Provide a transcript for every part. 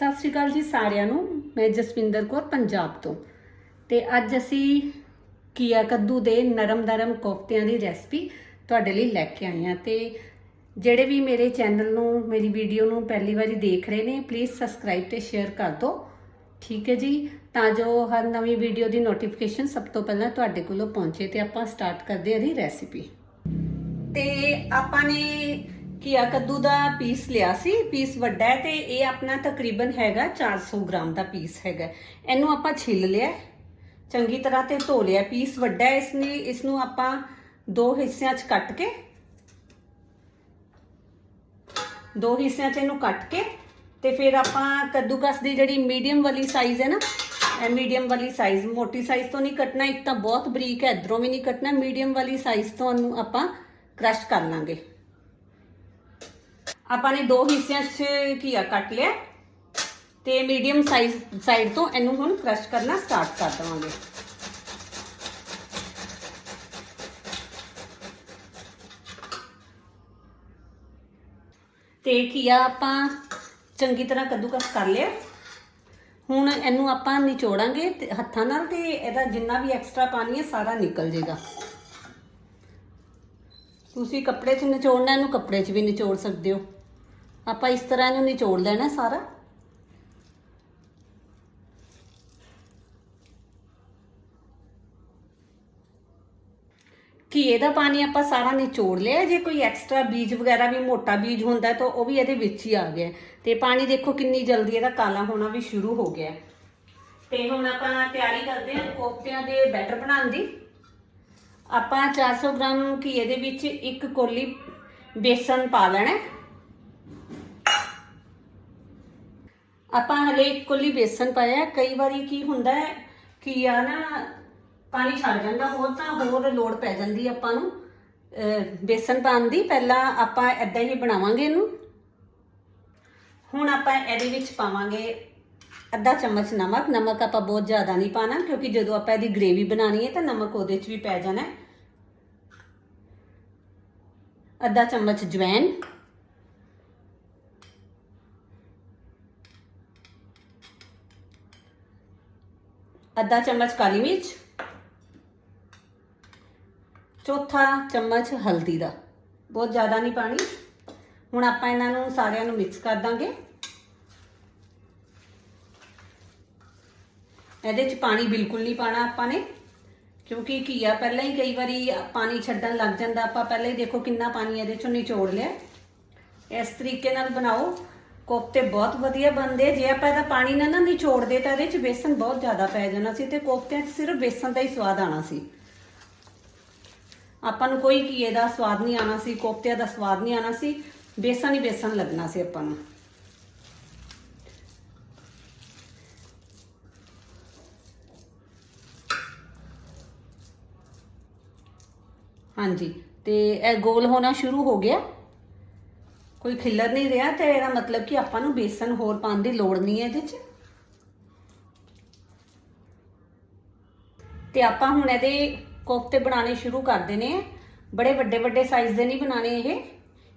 ਸਤਿ ਸ਼੍ਰੀ ਅਕਾਲ ਜੀ ਸਾਰਿਆਂ ਨੂੰ, ਮੈਂ ਜਸਵਿੰਦਰ ਕੌਰ ਪੰਜਾਬ ਤੋਂ। ਤੇ ਅੱਜ ਅਸੀਂ ਕੀਆ ਕੱਦੂ ਦੇ ਨਰਮ ਨਰਮ ਕੋਫਤਿਆਂ ਦੀ ਰੈਸਪੀ ਤੁਹਾਡੇ ਲਈ ਲੈ ਕੇ ਆਏ ਹਾਂ। ਤੇ ਜਿਹੜੇ ਵੀ ਮੇਰੇ ਚੈਨਲ ਨੂੰ, ਮੇਰੀ ਵੀਡੀਓ ਨੂੰ ਪਹਿਲੀ ਵਾਰੀ ਦੇਖ ਰਹੇ ਨੇ ਪਲੀਜ਼ ਸਬਸਕ੍ਰਾਈਬ ਤੇ ਸ਼ੇਅਰ ਕਰ ਦਿਓ। ਠੀਕ ਹੈ ਜੀ? ਤਾਂ ਜੋ ਹਰ ਨਵੀਂ ਵੀਡੀਓ ਦੀ ਨੋਟੀਫਿਕੇਸ਼ਨ ਸਭ ਤੋਂ ਪਹਿਲਾਂ ਤੁਹਾਡੇ ਕੋਲੋਂ ਪਹੁੰਚੇ ਤੇ ਆਪਾਂ ਸਟਾਰਟ ਕਰਦੇ ਹਾਂ ਦੀ ਰੈਸਿਪੀ ਤੇ ਆਪਾਂ ਨੇ ਘੀਆ ਕੱਦੂ ਦਾ ਪੀਸ ਲਿਆ ਸੀ, ਪੀਸ ਵੱਡਾ ਹੈ ਤੇ ਇਹ ਆਪਣਾ ਤਕਰੀਬਨ ਹੈਗਾ 400 ਗ੍ਰਾਮ ਦਾ ਪੀਸ ਹੈਗਾ ਇਹਨੂੰ ਆਪਾਂ ਛਿੱਲ ਲਿਆ ਚੰਗੀ ਤਰ੍ਹਾਂ ਤੇ ਧੋ ਲਿਆ ਪੀਸ ਵੱਡਾ ਹੈ, ਇਸ ਲਈ ਇਸ ਨੂੰ ਆਪਾਂ ਦੋ ਹਿੱਸਿਆਂ 'ਚ ਕੱਟ ਕੇ, ਦੋ ਹਿੱਸਿਆਂ 'ਚ ਇਹਨੂੰ ਕੱਟ ਕੇ ਤੇ ਫਿਰ ਆਪਾਂ ਕੱਦੂਕਸ ਦੀ ਜਿਹੜੀ ਮੀਡੀਅਮ ਵਾਲੀ ਸਾਈਜ਼ ਹੈ ਨਾ, ਇਹ ਮੀਡੀਅਮ ਵਾਲੀ ਸਾਈਜ਼ ਮੋਟੀ ਸਾਈਜ਼ ਤੋਂ ਨਹੀਂ ਕੱਟਣਾ, ਇੱਕ ਤਾਂ ਬਹੁਤ ਬਰੀਕ ਹੈ, ਇਧਰੋਂ ਵੀ ਨਹੀਂ ਕੱਟਣਾ, ਮੀਡੀਅਮ ਵਾਲੀ ਸਾਈਜ਼ ਤੋਂ ਇਹਨੂੰ ਆਪਾਂ ਕ੍ਰਸ਼ ਕਰ ਲਾਂਗੇ। ਆਪਾਂ ਨੇ ਦੋ ਹਿੱਸਿਆਂ 'ਚ ਘੀਆ ਕੱਟ ਲਿਆ। ਤੇ ਮੀਡੀਅਮ ਸਾਈਜ਼ ਸਾਈਡ ਤੋਂ ਇਹਨੂੰ ਹੁਣ ਕ੍ਰਸ਼ ਕਰਨਾ ਸਟਾਰਟ ਕਰ ਦਵਾਂਗੇ। ਤੇ ਘੀਆ ਆਪਾਂ ਚੰਗੀ ਤਰ੍ਹਾਂ ਕੱਦੂਕਸ ਕਰ ਲਿਆ। ਹੁਣ ਇਹਨੂੰ ਆਪਾਂ ਨਿਚੋੜਾਂਗੇ ਤੇ ਹੱਥਾਂ ਨਾਲ ਤੇ ਇਹਦਾ ਜਿੰਨਾ ਵੀ ਐਕਸਟਰਾ ਪਾਣੀ ਹੈ ਸਾਰਾ ਨਿਕਲ ਜਾਏਗਾ ਤੁਸੀਂ ਕੱਪੜੇ 'ਚ ਨਿਚੋੜਨਾ, ਇਹਨੂੰ ਕੱਪੜੇ 'ਚ ਵੀ ਨਿਚੋੜ ਸਕਦੇ ਹੋ। ਆਪਾਂ ਇਸ ਤਰ੍ਹਾਂ ਇਹਨੂੰ ਨਿਚੋੜ ਲੈਣਾ ਸਾਰਾ। ਘੀਏ ਦਾ ਪਾਣੀ ਆਪਾਂ ਸਾਰਾ ਨਿਚੋੜ ਲਿਆ। ਜੇ ਕੋਈ ਐਕਸਟਰਾ ਬੀਜ ਵਗੈਰਾ ਵੀ ਮੋਟਾ ਬੀਜ ਹੁੰਦਾ ਤਾਂ ਉਹ ਵੀ ਇਹਦੇ ਵਿੱਚ ਹੀ ਆ ਗਿਆ। ਤੇ ਪਾਣੀ ਦੇਖੋ ਕਿੰਨੀ ਜਲਦੀ ਇਹਦਾ ਕਾਲਾ ਹੋਣਾ ਵੀ ਸ਼ੁਰੂ ਹੋ ਗਿਆ। ਤੇ ਹੁਣ ਆਪਾਂ ਤਿਆਰੀ ਕਰਦੇ ਹਾਂ ਕੋਫਤਿਆਂ ਦੇ ਬੈਟਰ ਬਣਾਉਣ ਦੀ। ਆਪਾਂ 400 ਗ੍ਰਾਮ ਘੀਏ ਦੇ ਵਿੱਚ ਇੱਕ ਕੋਲੀ ਬੇਸਨ ਪਾ ਲੈਣਾ। ਆਪਾਂ ਹਲੇ ਇੱਕ ਬੇਸਨ ਪਾਇਆ ਕਈ ਵਾਰੀ ਕੀ ਹੁੰਦਾ ਹੈ ਕਿ ਆ ਨਾ ਪਾਣੀ ਛੱਡ ਜਾਂਦਾ ਹੋਰ ਤਾਂ ਹੋਰ ਲੋੜ ਪੈ ਜਾਂਦੀ ਆਪਾਂ ਨੂੰ। ਬੇਸਨ ਪਾਉਣ ਦੀ। ਪਹਿਲਾਂ ਆਪਾਂ ਐਦਾਂ ਹੀ ਬਣਾਵਾਂਗੇ ਇਹਨੂੰ। ਹੁਣ ਆਪਾਂ ਇਹਦੇ ਵਿੱਚ ਪਾਵਾਂਗੇ ਅੱਧਾ ਚਮਚ ਨਮਕ। ਨਮਕ ਆਪਾਂ ਬਹੁਤ ਜ਼ਿਆਦਾ ਨਹੀਂ ਪਾਣਾ ਕਿਉਂਕਿ ਜਦੋਂ ਆਪਾਂ ਇਹਦੀ ਗ੍ਰੇਵੀ ਬਣਾਣੀ ਹੈ ਤਾਂ ਨਮਕ ਉਹਦੇ 'ਚ ਵੀ ਪੈ ਜਾਣਾ ਹੈ। ਅੱਧਾ ਚਮਚ ਜਵੈਨ ਅੱਧਾ ਚਮਚ ਕਾਲੀ ਮਿਰਚ, ਚੌਥਾ ਚਮਚ ਹਲਦੀ ਦਾ। ਬਹੁਤ ਜ਼ਿਆਦਾ ਨਹੀਂ ਪਾਣੀ। ਹੁਣ ਆਪਾਂ ਇਹਨਾਂ ਨੂੰ ਸਾਰਿਆਂ ਨੂੰ ਮਿਕਸ ਕਰ ਦਾਂਗੇ। ਇਹਦੇ 'ਚ ਪਾਣੀ ਬਿਲਕੁਲ ਨਹੀਂ ਪਾਣਾ ਆਪਾਂ ਨੇ, ਕਿਉਂਕਿ ਘੀਆ ਪਹਿਲਾਂ ਹੀ ਕਈ ਵਾਰੀ ਪਾਣੀ ਛੱਡਣ ਲੱਗ ਜਾਂਦਾ। ਆਪਾਂ ਪਹਿਲਾਂ ਹੀ ਦੇਖੋ ਕਿੰਨਾ ਪਾਣੀ ਇਹਦੇ 'ਚੋਂ ਨਿਚੋੜ ਲਿਆ। ਇਸ ਤਰੀਕੇ ਨਾਲ ਬਣਾਓ। ਕੋਫਤੇ ਬਹੁਤ ਵਧੀਆ ਬਣਦੇ ਜੇ ਆਪਾਂ ਇਹਦਾ ਪਾਣੀ ਨਾ ਨਾ ਨਿਚੋੜਦੇ ਤਾਂ ਇਹਦੇ 'ਚ ਬੇਸਨ ਬਹੁਤ ਜ਼ਿਆਦਾ ਪੈ ਜਾਣਾ ਸੀ ਤੇ ਕੋਫਤਿਆਂ 'ਚ ਸਿਰਫ ਬੇਸਨ ਦਾ ਹੀ ਸਵਾਦ ਆਣਾ ਸੀ। ਆਪਾਂ ਨੂੰ ਕੋਈ ਘੀਏ ਦਾ ਸਵਾਦ ਨਹੀਂ ਆਣਾ ਸੀ ਕੋਫਤਿਆਂ ਦਾ ਸਵਾਦ ਨਹੀਂ ਆਣਾ ਸੀ, ਬੇਸਨ ਹੀ ਬੇਸਨ ਲੱਗਣਾ ਸੀ ਆਪਾਂ ਨੂੰ। ਹਾਂਜੀ, ਤੇ ਇਹ ਗੋਲ ਹੋਣਾ ਸ਼ੁਰੂ ਹੋ ਗਿਆ। ਕੋਈ ਖਿੱਲਰ ਨਹੀਂ ਰਿਹਾ ਤੇ ਇਹਦਾ ਮਤਲਬ ਕਿ ਆਪਾਂ ਨੂੰ ਬੇਸਨ ਹੋਰ ਪਾਉਣ ਦੀ ਲੋੜ ਨਹੀਂ ਹੈ ਇਹਦੇ 'ਚ। ਤੇ ਆਪਾਂ ਹੁਣ ਇਹਦੇ ਕੋਫਤੇ ਬਣਾਉਣੇ ਸ਼ੁਰੂ ਕਰ ਦੇਣੇ ਆ। ਬੜੇ ਵੱਡੇ ਵੱਡੇ ਸਾਈਜ਼ ਦੇ ਨਹੀਂ ਬਣਾਣੇ ਇਹ।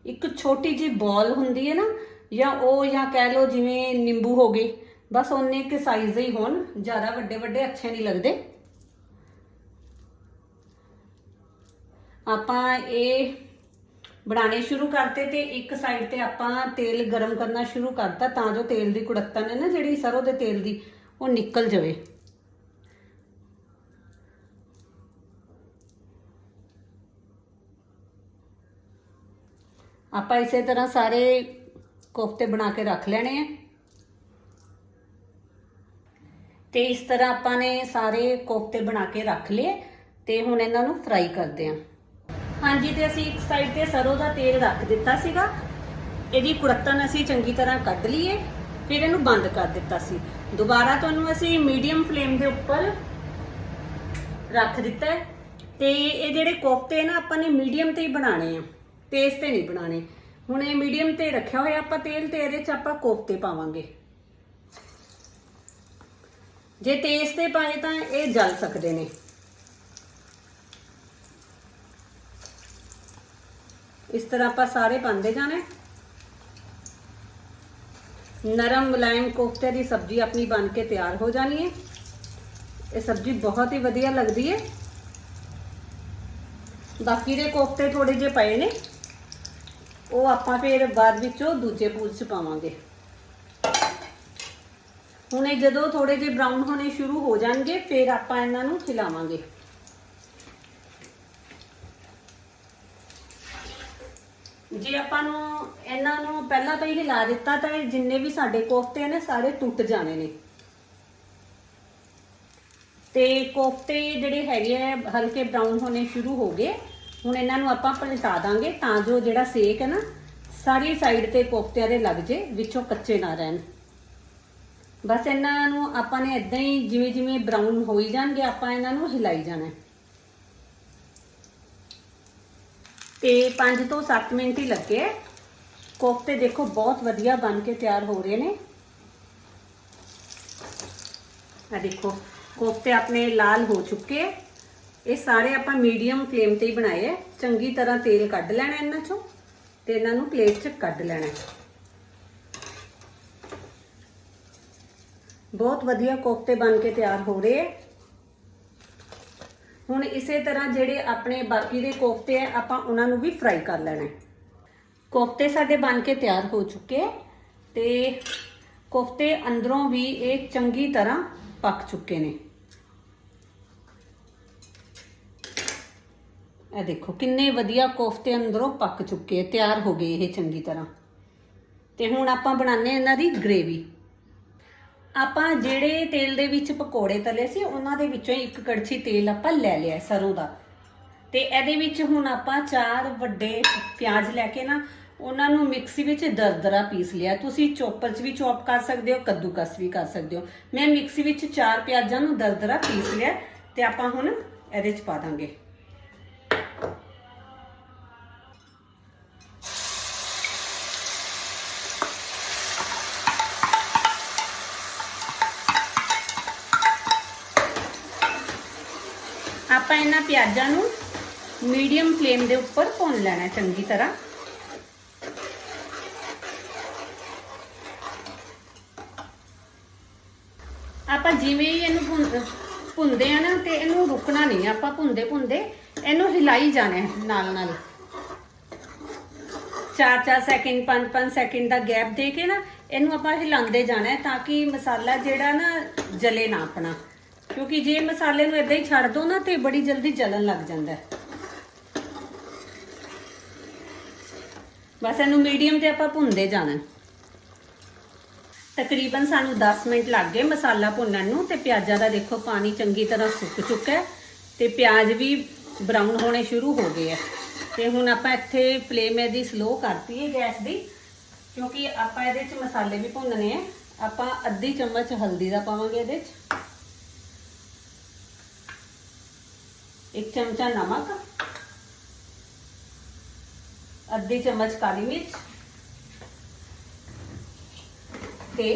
ਇੱਕ ਛੋਟੀ ਜਿਹੀ ਬਾਲ ਹੁੰਦੀ ਹੈ ਨਾ, ਜਾਂ ਉਹ ਜਾਂ ਕਹਿ ਲਓ ਜਿਵੇਂ ਨਿੰਬੂ ਹੋ ਗਏ, ਬਸ ਉਹਨੇ ਇੱਕ ਸਾਈਜ਼ ਦੇ ਹੀ ਹੋਣ। ਜ਼ਿਆਦਾ ਵੱਡੇ ਵੱਡੇ ਅੱਛੇ ਨਹੀਂ ਲੱਗਦੇ। ਆਪਾਂ ਇਹ ਬਣਾਉਣੇ ਸ਼ੁਰੂ ਕਰਤੇ ਤੇ ਇੱਕ ਸਾਈਡ ਤੇ ਆਪਾਂ ਤੇਲ ਗਰਮ ਕਰਨਾ ਸ਼ੁਰੂ ਕਰਤਾ, ਤਾਂ ਜੋ ਤੇਲ ਦੀ ਕੁੜੱਤਨ ਹੈ ਨਾ ਜਿਹੜੀ ਸਰੋਂ ਦੇ ਤੇਲ ਦੀ, ਉਹ ਨਿਕਲ ਜਾਵੇ। ਆਪਾਂ ਇਸੇ ਤਰ੍ਹਾਂ ਸਾਰੇ ਕੋਫਤੇ ਬਣਾ ਕੇ ਰੱਖ ਲੈਣੇ ਆ। ਤੇ ਇਸ ਤਰ੍ਹਾਂ ਆਪਾਂ ਨੇ ਸਾਰੇ ਕੋਫਤੇ ਬਣਾ ਕੇ ਰੱਖ ਲਏ ਤੇ ਹੁਣ ਇਹਨਾਂ ਨੂੰ ਫਰਾਈ ਕਰਦੇ ਆਂ। ਹਾਂਜੀ, ਤੇ ਅਸੀਂ ਇੱਕ ਸਾਈਡ ਤੇ ਸਰੋਂ ਦਾ ਤੇਲ ਰੱਖ ਦਿੱਤਾ ਸੀਗਾ। ਇਹਦੀ ਕੁੜੱਤਨ ਅਸੀਂ ਚੰਗੀ ਤਰ੍ਹਾਂ ਕੱਢ ਲਈਏ, ਫਿਰ ਇਹਨੂੰ ਬੰਦ ਕਰ ਦਿੱਤਾ ਸੀ। ਦੁਬਾਰਾ ਤੁਹਾਨੂੰ ਅਸੀਂ ਮੀਡੀਅਮ ਫਲੇਮ ਦੇ ਉੱਪਰ ਰੱਖ ਦਿੱਤਾ ਹੈ। ਤੇ ਇਹ ਜਿਹੜੇ ਕੋਫਤੇ ਨਾ, ਆਪਾਂ ਨੇ ਮੀਡੀਅਮ ਤੇ ਹੀ ਬਣਾਣੇ ਆ। ਤੇਜ਼ ਤੇ ਨਹੀਂ ਬਣਾਣੇ ਹੁਣ ਇਹ ਮੀਡੀਅਮ ਤੇ ਰੱਖਿਆ ਹੋਇਆ, ਆਪਾਂ ਤੇਲ ਤੇ ਇਹਦੇ ਚ ਆਪਾਂ ਕੋਫਤੇ ਪਾਵਾਂਗੇ। ਜੇ ਤੇਜ਼ ਤੇ ਪਾਏ ਤਾਂ ਇਹ ਜਲ ਸਕਦੇ ਨੇ। ਇਸ ਤਰ੍ਹਾਂ ਆਪਾਂ ਸਾਰੇ ਪਾਉਂਦੇ ਜਾਣੇ ਨਰਮ ਮੁਲਾਇਮ ਕੋਫਤੇ ਦੀ ਸਬਜ਼ੀ ਆਪਣੀ ਬਣ ਕੇ ਤਿਆਰ ਹੋ ਜਾਣੀ ਹੈ। ਇਹ ਸਬਜ਼ੀ ਬਹੁਤ ਹੀ ਵਧੀਆ ਲੱਗਦੀ ਹੈ। ਬਾਕੀ ਦੇ ਕੋਫਤੇ ਥੋੜੇ ਜਿਹੇ ਪਏ ਨੇ। ਉਹ ਆਪਾਂ ਫਿਰ ਬਾਅਦ ਵਿੱਚੋਂ ਦੂਜੇ ਪੂਲ ਚ ਪਾਵਾਂਗੇ। ਹੁਣ ਇਹ ਜਦੋਂ ਥੋੜੇ ਜਿਹੇ ਬਰਾਊਨ ਹੋਣੇ ਸ਼ੁਰੂ ਹੋ ਜਾਣਗੇ, ਫਿਰ ਆਪਾਂ ਇਹਨਾਂ ਨੂੰ ਹਿਲਾਵਾਂਗੇ। ਜੇ ਆਪਾਂ ਨੂੰ ਇਹਨਾਂ ਨੂੰ ਪਹਿਲਾਂ ਤਾਂ ਹੀ ਹਿਲਾ ਦਿੱਤਾ ਤਾਂ ਇਹ ਜਿੰਨੇ ਵੀ ਸਾਡੇ ਕੋਫਤੇ ਨੇ ਸਾਰੇ ਟੁੱਟ ਜਾਣੇ ਨੇ। ਤੇ ਕੋਫਤੇ ਜਿਹੜੇ ਹੈਗੇ ਆ, ਹਲਕੇ ਬਰਾਊਨ ਹੋਣੇ ਸ਼ੁਰੂ ਹੋ ਗਏ। ਹੁਣ ਇਹਨਾਂ ਨੂੰ ਆਪਾਂ ਪਲਟਾ ਦਾਂਗੇ ਤਾਂ ਜੋ ਜਿਹੜਾ ਸੇਕ ਹੈ ਨਾ, ਸਾਰੀ ਸਾਈਡ ਤੇ ਕੋਫਤਿਆਂ ਦੇ ਲੱਗ ਜੇ, ਵਿੱਚੋਂ ਕੱਚੇ ਨਾ ਰਹਿਣ। ਬਸ ਇਹਨਾਂ ਨੂੰ ਆਪਾਂ ਨੇ ਇਦਾਂ ਹੀ ਜਿਵੇਂ ਜਿਵੇਂ ਬਰਾਊਨ ਹੋਈ ਜਾਣਗੇ, ਆਪਾਂ ਇਹਨਾਂ ਨੂੰ ਹਿਲਾਈ ਜਾਣਾ ਹੈ। ਤੇ 5 ਤੋਂ 7 ਮਿੰਟ ਹੀ ਲੱਗੇ। ਕੋਫਤੇ ਦੇਖੋ ਬਹੁਤ ਵਧੀਆ ਬਣ ਕੇ ਤਿਆਰ ਹੋ ਰਹੇ ਨੇ। ਆ ਦੇਖੋ, ਕੋਫਤੇ ਆਪਣੇ ਲਾਲ ਹੋ ਚੁੱਕੇ। ਇਹ ਸਾਰੇ ਆਪਾਂ ਮੀਡੀਅਮ ਫਲੇਮ ਤੇ ਹੀ ਬਣਾਏ। ਹੈ ਚੰਗੀ ਤਰ੍ਹਾਂ ਤੇਲ ਕੱਢ ਲੈਣਾ ਇਹਨਾਂ ਚੋਂ ਤੇ ਇਹਨਾਂ ਨੂੰ ਪਲੇਟ 'ਚ ਕੱਢ ਲੈਣਾ। ਬਹੁਤ ਵਧੀਆ ਕੋਫਤੇ ਬਣ ਕੇ ਤਿਆਰ ਹੋ ਰਹੇ। ਹੁਣ ਇਸੇ ਤਰ੍ਹਾਂ ਜਿਹੜੇ ਆਪਣੇ ਬਾਕੀ ਦੇ ਕੋਫਤੇ ਆ, ਆਪਾਂ ਉਹਨਾਂ ਨੂੰ ਵੀ ਫਰਾਈ ਕਰ ਲੈਣਾ ਕੋਫਤੇ ਸਾਡੇ ਬਣ ਕੇ ਤਿਆਰ ਹੋ ਚੁੱਕੇ ਹੈ ਤੇ ਕੋਫਤੇ ਅੰਦਰੋਂ ਵੀ ਇਹ ਚੰਗੀ ਤਰ੍ਹਾਂ ਪੱਕ ਚੁੱਕੇ ਨੇ। ਇਹ ਦੇਖੋ, ਕਿੰਨੇ ਵਧੀਆ ਕੋਫਤੇ ਅੰਦਰੋਂ ਪੱਕ ਚੁੱਕੇ ਤਿਆਰ ਹੋ ਗਏ ਇਹ ਚੰਗੀ ਤਰ੍ਹਾਂ। ਤੇ ਹੁਣ ਆਪਾਂ ਬਣਾਉਂਦੇ ਹਾਂ ਇਹਨਾਂ ਦੀ ਗ੍ਰੇਵੀ ਆਪਾਂ ਜਿਹੜੇ ਤੇਲ ਦੇ ਵਿੱਚ ਪਕੌੜੇ ਤਲੇ ਸੀ, ਉਹਨਾਂ ਦੇ ਵਿੱਚੋਂ ਇੱਕ ਕੜਛੀ ਤੇਲ ਆਪਾਂ ਲੈ ਲਿਆ ਸਰੋਂ ਦਾ। ਤੇ ਇਹਦੇ ਵਿੱਚ ਹੁਣ ਆਪਾਂ ਚਾਰ ਵੱਡੇ ਪਿਆਜ਼ ਲੈ ਕੇ ਨਾ, ਉਹਨਾਂ ਨੂੰ ਮਿਕਸੀ ਵਿੱਚ ਦਰਦਰਾ ਪੀਸ ਲਿਆ। ਤੁਸੀਂ ਚੋਪਰ 'ਚ ਵੀ ਚੌਪ ਕਰ ਸਕਦੇ ਹੋ, ਕੱਦੂਕਸ ਵੀ ਕਰ ਸਕਦੇ ਹੋ। ਮੈਂ ਮਿਕਸੀ ਵਿੱਚ ਚਾਰ ਪਿਆਜ਼ਾਂ ਨੂੰ ਦਰਦਰਾ ਪੀਸ ਲਿਆ ਤੇ ਆਪਾਂ ਹੁਣ ਇਹਦੇ 'ਚ ਪਾ ਦਾਂਗੇ। ਆਪਾਂ ਇਹਨਾਂ ਪਿਆਜ਼ਾਂ ਨੂੰ ਮੀਡੀਅਮ ਫਲੇਮ ਦੇ ਉੱਪਰ ਭੁੰਨ ਲੈਣਾ ਚੰਗੀ ਤਰ੍ਹਾਂ। ਆਪਾਂ ਜਿਵੇਂ ਹੀ ਇਹਨੂੰ ਭੁੰਨ- ਆ ਨਾ ਤੇ ਇਹਨੂੰ ਰੁਕਣਾ ਨਹੀਂ, ਆਪਾਂ ਭੁੰਦੇ ਭੁੰਦੇ ਇਹਨੂੰ ਹਿਲਾਈ ਜਾਣਾ ਨਾਲ ਨਾਲ। 4-4 ਸੈਕਿੰਡ 5-5 ਸੈਕਿੰਡ ਦਾ ਗੈਪ ਦੇ ਕੇ ਨਾ ਇਹਨੂੰ ਆਪਾਂ ਹਿਲਾਉਂਦੇ ਜਾਣਾ ਤਾਂ ਕਿ ਮਸਾਲਾ ਜਿਹੜਾ ਨਾ ਜਲੇ ਨਾ ਆਪਣਾ। ਕਿਉਂਕਿ ਜੇ ਮਸਾਲੇ ਨੂੰ ਇਦਾਂ ਹੀ ਛੱਡ ਦੋ ਨਾ ਤੇ ਬੜੀ ਜਲਦੀ ਜਲਣ ਲੱਗ ਜਾਂਦਾ ਬਸ ਇਹਨੂੰ ਮੀਡੀਅਮ ਤੇ ਆਪਾਂ ਭੁੰਨਦੇ ਜਾਣਾ ਤਕਰੀਬਨ ਸਾਨੂੰ 10 ਮਿੰਟ ਲੱਗ ਗਏ ਮਸਾਲਾ ਭੁੰਨਣ ਨੂੰ ਤੇ ਪਿਆਜ਼ਾਂ ਦਾ ਦੇਖੋ ਪਾਣੀ ਚੰਗੀ ਤਰ੍ਹਾਂ ਸੁੱਕ ਚੁੱਕਾ ਹੈ ਤੇ ਪਿਆਜ਼ ਵੀ ਬਰਾਊਨ ਹੋਣੇ ਸ਼ੁਰੂ ਹੋ ਗਏ ਆ ਤੇ ਹੁਣ ਆਪਾਂ ਇੱਥੇ ਫਲੇਮ ਇਹਦੀ ਸਲੋ ਕਰਤੀ ਹੈ ਗੈਸ ਦੀ, ਕਿਉਂਕਿ ਆਪਾਂ ਇਹਦੇ 'ਚ ਮਸਾਲੇ ਵੀ ਭੁੰਨਣੇ ਆ ਆਪਾਂ ਅੱਧੀ ਚਮਚ ਹਲਦੀ ਦਾ ਪਾਵਾਂਗੇ ਇਹਦੇ 'ਚ ਇੱਕ ਚਮਚਾ ਨਮਕ ਅੱਧੀ ਚਮਚ ਕਾਲੀ ਮਿਰਚ ਤੇ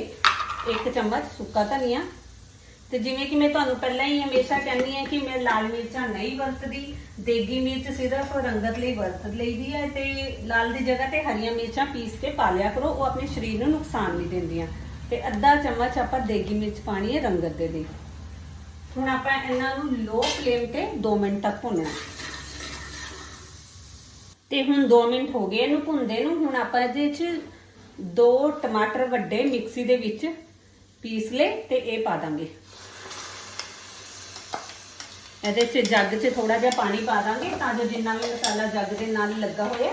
ਇੱਕ ਚਮਚ ਸੁੱਕਾ ਧਨੀਆ ਤੇ ਜਿਵੇਂ ਕਿ ਮੈਂ ਤੁਹਾਨੂੰ ਪਹਿਲਾਂ ਹੀ ਹਮੇਸ਼ਾ ਕਹਿੰਦੀ ਹਾਂ ਕਿ ਮੈਂ ਲਾਲ ਮਿਰਚਾਂ ਨਹੀਂ ਵਰਤਦੀ ਦੇਗੀ ਮਿਰਚ ਸਿਰਫ ਰੰਗਤ ਲਈ ਵਰਤ ਲਈਦੀ ਹੈ ਤੇ ਲਾਲ ਦੀ ਜਗ੍ਹਾ ਤੇ ਹਰੀਆਂ ਮਿਰਚਾਂ ਪੀਸ ਕੇ ਪਾ ਲਿਆ ਕਰੋ ਉਹ ਆਪਣੇ ਸਰੀਰ ਨੂੰ ਨੁਕਸਾਨ ਨਹੀਂ ਦਿੰਦੀਆਂ ਤੇ ਅੱਧਾ ਚਮਚ ਆਪਾਂ ਦੇਗੀ ਮਿਰਚ ਪਾਣੀ ਹੈ ਰੰਗਤ ਦੇ ਲਈ ਹੁਣ ਆਪਾਂ ਇਹਨਾਂ ਨੂੰ ਲੋ ਫਲੇਮ ਤੇ 2 ਮਿੰਟ ਤੱਕ ਭੁੰਨਣਾ ਤੇ ਹੁਣ 2 ਮਿੰਟ ਹੋ ਗਏ ਇਹਨੂੰ ਭੁੰਨਦੇ ਨੂੰ, ਹੁਣ ਆਪਾਂ ਇਹਦੇ ਵਿੱਚ ਦੋ ਟਮਾਟਰ ਵੱਡੇ ਮਿਕਸੀ ਦੇ ਵਿੱਚ ਪੀਸ ਲਏ ਤੇ ਇਹ ਪਾ ਦਾਂਗੇ। ਇਹਦੇ 'ਚ ਜੱਗ 'ਚ ਥੋੜਾ ਜਿਹਾ ਪਾਣੀ ਪਾ ਦਾਂਗੇ ਤਾਂ ਜੋ ਜਿੰਨਾ ਵੀ ਮਸਾਲਾ ਜੱਗ ਦੇ ਨਾਲ ਲੱਗਾ ਹੋਇਆ,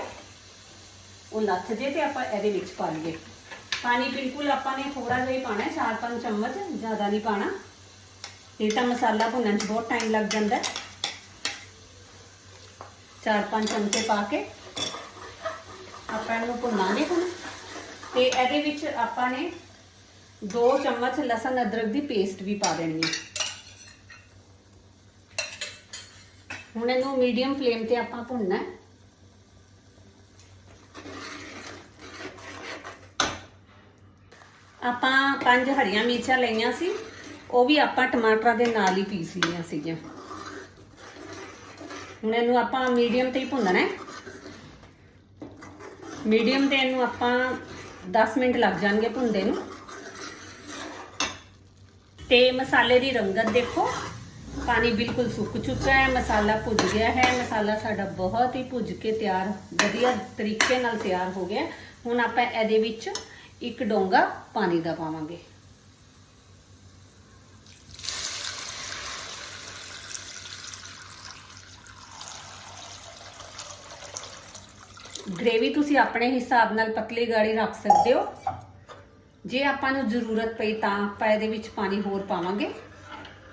ਉਹ ਲੱਥ ਜੇ ਤੇ ਆਪਾਂ ਇਹਦੇ ਵਿੱਚ ਪਾ ਲਈਏ। ਪਾਣੀ ਬਿਲਕੁਲ ਆਪਾਂ ਨੇ ਥੋੜਾ ਜਿਹਾ ਹੀ ਪਾਣਾ ਹੈ 4-5 ਚਮਚ, ਜ਼ਿਆਦਾ ਨਹੀਂ ਪਾਣਾ। ਇਹ ਤਾਂ ਮਸਾਲਾ ਭੁੰਨਣ 'ਚ ਬਹੁਤ ਟਾਈਮ ਲੱਗ ਜਾਂਦਾ ਚਾਰ ਪੰਜ ਚਮਚੇ ਪਾ ਕੇ ਆਪਾਂ ਇਹਨੂੰ ਭੁੰਨਾਂਗੇ ਹੁਣ। ਤੇ ਇਹਦੇ ਵਿੱਚ ਆਪਾਂ ਨੇ 2 ਚਮਚ ਲਸਣ ਅਦਰਕ ਦੀ ਪੇਸਟ ਵੀ ਪਾ ਦੇਣੀ ਹੈ। ਹੁਣ ਇਹਨੂੰ ਮੀਡੀਅਮ ਫਲੇਮ ਤੇ ਆਪਾਂ ਭੁੰਨਣਾ ਹੈ। ਆਪਾਂ ਪੰਜ ਹਰੀਆਂ ਮਿਰਚਾਂ ਲਈਆਂ ਸੀ। ਉਹ ਵੀ ਆਪਾਂ ਟਮਾਟਰਾਂ ਦੇ ਨਾਲ ਹੀ ਪੀਸ ਲਈਆਂ ਸੀਗੀਆਂ। ਹੁਣ ਇਹਨੂੰ ਆਪਾਂ ਮੀਡੀਅਮ ਤੇ ਹੀ ਭੁੰਨਣਾ ਹੈ। ਮੀਡੀਅਮ ਤੇ ਇਹਨੂੰ ਆਪਾਂ 10 ਮਿੰਟ ਲੱਗ ਜਾਣਗੇ ਭੁੰਨਦੇ ਨੂੰ। ਤੇ ਮਸਾਲੇ ਦੀ ਰੰਗਤ ਦੇਖੋ। ਪਾਣੀ ਬਿਲਕੁਲ ਸੁੱਕ ਚੁੱਕਾ ਹੈ, ਮਸਾਲਾ ਭੁੱਜ ਗਿਆ ਹੈ। ਮਸਾਲਾ ਸਾਡਾ ਬਹੁਤ ਹੀ ਭੁੱਜ ਕੇ ਤਿਆਰ, ਵਧੀਆ ਤਰੀਕੇ ਨਾਲ ਤਿਆਰ ਹੋ ਗਿਆ ਹੁਣ ਆਪਾਂ ਇਹਦੇ ਵਿੱਚ ਇੱਕ ਡੋਂਗਾ ਪਾਣੀ ਦਾ ਪਾਵਾਂਗੇ। ਗ੍ਰੇਵੀ ਤੁਸੀਂ ਆਪਣੇ ਹਿਸਾਬ ਨਾਲ ਪਤਲੀ ਗਾੜੀ ਰੱਖ ਸਕਦੇ ਹੋ। ਜੇ ਆਪਾਂ ਨੂੰ ਜ਼ਰੂਰਤ ਪਈ ਤਾਂ ਆਪਾਂ ਇਹਦੇ ਵਿੱਚ ਪਾਣੀ ਹੋਰ ਪਾਵਾਂਗੇ।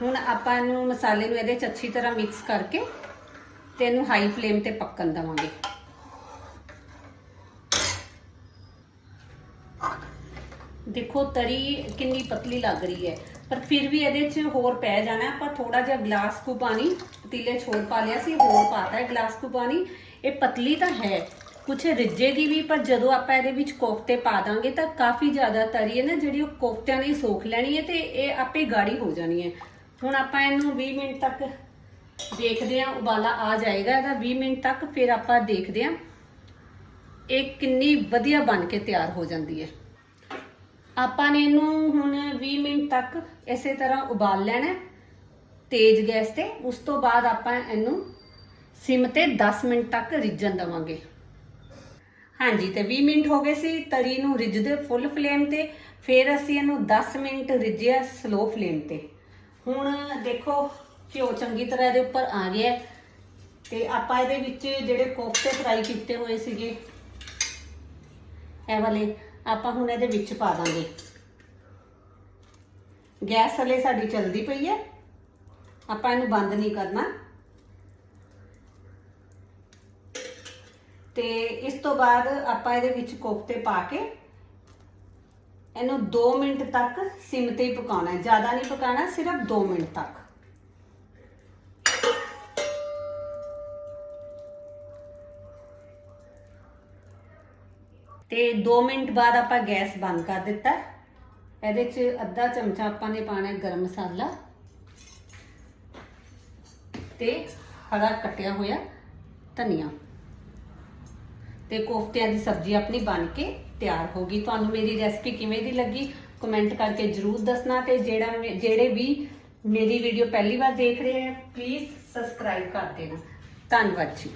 ਹੁਣ ਆਪਾਂ ਇਹਨੂੰ ਮਸਾਲੇ ਨੂੰ ਇਹਦੇ ਚ ਅੱਛੀ ਤਰ੍ਹਾਂ ਮਿਕਸ ਕਰਕੇ ਤੇ ਇਹਨੂੰ ਹਾਈ ਫਲੇਮ ਤੇ ਪੱਕਣ ਦੇਵਾਂਗੇ। ਦੇਖੋ, ਤਰੀ ਕਿੰਨੀ ਪਤਲੀ ਲੱਗ ਰਹੀ ਹੈ। ਪਰ ਫਿਰ ਵੀ ਇਹਦੇ ਚ ਹੋਰ ਪੈ ਜਾਣਾ। ਆਪਾਂ ਥੋੜਾ ਜਿਹਾ ਗਲਾਸ ਕੁ ਪਾਣੀ, ਪਤੀਲੇ 'ਚ ਹੋਰ ਪਾ ਲਿਆ ਸੀ, ਹੋਰ ਪਾਤਾ ਹੈ ਗਲਾਸ ਕੁ ਪਾਣੀ। ਇਹ ਪਤਲੀ ਤਾਂ ਹੈ। ਕੁਛ ਰਿੱਝੇਗੀ ਵੀ, ਪਰ ਜਦੋਂ ਆਪਾਂ ਇਹਦੇ ਵਿੱਚ ਕੋਫਤੇ ਪਾ ਦਾਂਗੇ ਤਾਂ ਕਾਫੀ ਜ਼ਿਆਦਾ ਤਰੀ ਹੈ ਨਾ, ਜਿਹੜੀ ਉਹ ਕੋਫਤਿਆਂ ਨੇ ਸੋਖ ਲੈਣੀ ਹੈ ਤੇ ਇਹ ਆਪੇ ਗਾੜੀ ਹੋ ਜਾਣੀ ਹੈ। ਹੁਣ ਆਪਾਂ ਇਹਨੂੰ 20 ਮਿੰਟ ਤੱਕ ਦੇਖਦੇ ਹਾਂ, ਉਬਾਲਾ ਆ ਜਾਏਗਾ, ਇਹਦਾ 20 ਮਿੰਟ ਤੱਕ ਫਿਰ ਆਪਾਂ ਦੇਖਦੇ ਹਾਂ ਇਹ ਕਿੰਨੀ ਵਧੀਆ ਬਣ ਕੇ ਤਿਆਰ ਹੋ ਜਾਂਦੀ ਹੈ। ਆਪਾਂ ਨੇ ਇਹਨੂੰ ਹੁਣ 20 ਮਿੰਟ ਤੱਕ ਇਸੇ ਤਰ੍ਹਾਂ ਉਬਾਲ ਲੈਣਾ ਤੇਜ਼ ਗੈਸ ਤੇ। ਉਸ ਤੋਂ ਬਾਅਦ ਆਪਾਂ ਇਹਨੂੰ ਸਿਮ ਤੇ 10 ਮਿੰਟ ਤੱਕ ਰਿੱਝਣ ਦਵਾਂਗੇ। ਹਾਂਜੀ, ਤੇ 20 ਮਿੰਟ ਹੋ ਗਏ ਸੀ ਤਰੀ ਨੂੰ ਰਿੱਝਦੇ ਫੁੱਲ ਫਲੇਮ ਤੇ, ਫਿਰ ਅਸੀਂ ਇਹਨੂੰ 10 ਮਿੰਟ ਰਿੱਝਿਆ ਸਲੋ ਫਲੇਮ ਤੇ। ਹੁਣ ਦੇਖੋ, ਘਿਓ ਚੰਗੀ ਤਰ੍ਹਾਂ ਇਹਦੇ ਉੱਪਰ ਆ ਗਿਆ ਹੈ। ਤੇ ਆਪਾਂ ਇਹਦੇ ਵਿੱਚ ਜਿਹੜੇ ਕੋਫਤੇ ਫਰਾਈ ਕੀਤੇ ਹੋਏ ਸੀਗੇ, ਇਹ ਵਾਲੇ ਆਪਾਂ ਹੁਣ ਇਹਦੇ ਵਿੱਚ ਪਾ ਦਾਂਗੇ। ਗੈਸ ਹਲੇ ਸਾਡੀ ਚੱਲਦੀ ਪਈ ਹੈ। ਆਪਾਂ ਇਹਨੂੰ ਬੰਦ ਨਹੀਂ ਕਰਨਾ। ਤੇ ਇਸ ਤੋਂ ਬਾਅਦ ਆਪਾਂ ਇਹਦੇ ਵਿੱਚ ਕੋਫਤੇ ਪਾ ਕੇ ਇਹਨੂੰ 2 ਮਿੰਟ ਤੱਕ ਸਿਮ ਤੇ ਹੀ ਪਕਾਉਣਾ ਹੈ। ਜ਼ਿਆਦਾ ਨਹੀਂ ਪਕਾਉਣਾ, ਸਿਰਫ 2 ਮਿੰਟ ਤੱਕ। ਤੇ 2 ਮਿੰਟ ਬਾਅਦ ਆਪਾਂ ਗੈਸ ਬੰਦ ਕਰ ਦਿੱਤਾ ਇਹਦੇ 'ਚ ਅੱਧਾ ਚਮਚਾ ਆਪਾਂ ਨੇ ਪਾਣਾ ਹੈ ਗਰਮ ਮਸਾਲਾ। ਤੇ ਹਰਾ ਕੱਟਿਆ ਹੋਇਆ ਧਨੀਆ। ਤੇ ਕੋਫਤਿਆਂ ਦੀ ਸਬਜ਼ੀ ਆਪਣੀ ਬਣ ਕੇ ਤਿਆਰ ਹੋ ਗਈ। ਤੁਹਾਨੂੰ ਮੇਰੀ ਰੈਸਪੀ ਕਿਵੇਂ ਦੀ ਲੱਗੀ? ਕਮੈਂਟ ਕਰਕੇ ਜਰੂਰ ਦੱਸਣਾ ਤੇ ਜਿਹੜਾ ਮੇ- ਜਿਹੜੇ ਵੀ ਮੇਰੀ ਵੀਡੀਓ ਪਹਿਲੀ ਵਾਰ ਦੇਖ ਰਹੇ ਹੈ ਪਲੀਜ਼ ਸਬਸਕ੍ਰਾਈਬ ਕਰ ਦੇਣਾ। ਧੰਨਵਾਦ ਜੀ।